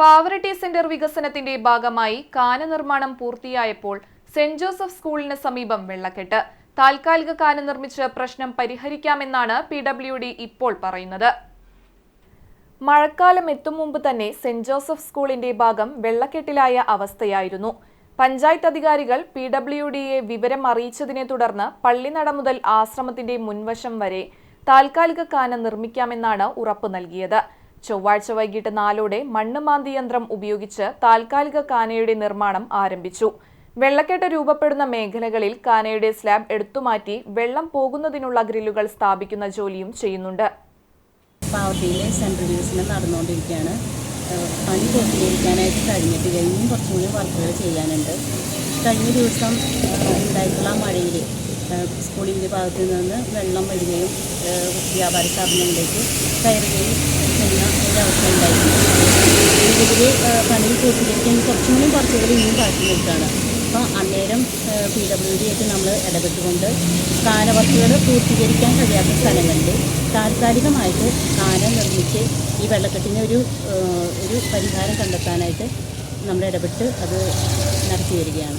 Pavaratti centre വികസനത്തിന്റെ ഭാഗമായി കാന നിർമ്മാണം പൂർത്തിയായപ്പോൾ സെന്റ് ജോസഫ് സ്കൂളിന് സമീപം വെള്ളക്കെട്ട്. താൽക്കാലിക കാന നിർമ്മിച്ച് പ്രശ്നം പരിഹരിക്കാമെന്നാണ് പി ഡബ്ല്യു ഡി ഇപ്പോൾ പറയുന്നത്. മഴക്കാലം എത്തും മുമ്പ് തന്നെ സെന്റ് ജോസഫ് സ്കൂളിന്റെ ഭാഗം വെള്ളക്കെട്ടിലായ അവസ്ഥയായിരുന്നു. പഞ്ചായത്ത് അധികാരികൾ പി ഡബ്ല്യു ഡിയെ വിവരം അറിയിച്ചതിനെ തുടർന്ന് പള്ളിനട മുതൽ ആശ്രമത്തിന്റെ മുൻവശം വരെ താൽക്കാലിക കാന നിർമ്മിക്കാമെന്നാണ് ഉറപ്പ് നൽകിയത്. ചൊവ്വാഴ്ച വൈകിട്ട് നാലോടെ മണ്ണ് മാന്തി യന്ത്രം ഉപയോഗിച്ച് താൽക്കാലിക കാനയുടെ നിർമ്മാണം ആരംഭിച്ചു. വെള്ളക്കെട്ട് രൂപപ്പെടുന്ന മേഖലകളിൽ കാനയുടെ സ്ലാബ് എടുത്തുമാറ്റി വെള്ളം പോകുന്നതിനുള്ള ഗ്രില്ലുകൾ സ്ഥാപിക്കുന്ന ജോലിയും ചെയ്യുന്നുണ്ട്. പാവട്ടിയിലെ സെൻട്രൽ വികസനം നടന്നുകൊണ്ടിരിക്കുകയാണ്. പണി പൂർത്തീകരിക്കാനായിട്ട് കഴിഞ്ഞിട്ടില്ല ഇനിയും കുറച്ചുകൂടി വർക്കുകൾ ചെയ്യാനുണ്ട്. കഴിഞ്ഞ ദിവസം ഉണ്ടായിട്ടുള്ള മഴയിൽ സ്കൂളിന്റെ ഭാഗത്തു നിന്ന് വെള്ളം വരികയും വ്യാപാര സ്ഥാപനങ്ങളിലേക്ക് കയറുകയും ഒരവസ്ഥ ഉണ്ടായിരുന്നു. ഇതിൽ പണി പൂർത്തീകരിക്കാൻ കുറച്ചും കൂടി വർക്കുകൾ ഇനിയും ബാക്കി നിൽക്കുകയാണ് അപ്പോൾ അന്നേരം പി ഡബ്ല്യു ഡി ആയിട്ട് നമ്മൾ ഇടപെട്ടുകൊണ്ട് കാനവർക്കുകൾ പൂർത്തീകരിക്കാൻ കഴിയാത്ത സ്ഥലങ്ങളിൽ താൽക്കാലികമായിട്ട് കാന നിർമ്മിച്ച് ഈ വെള്ളക്കെട്ടിന് ഒരു ഒരു പരിഹാരം കണ്ടെത്താനായിട്ട് നമ്മൾ ഇടപെട്ട് അത് നടത്തി വരികയാണ്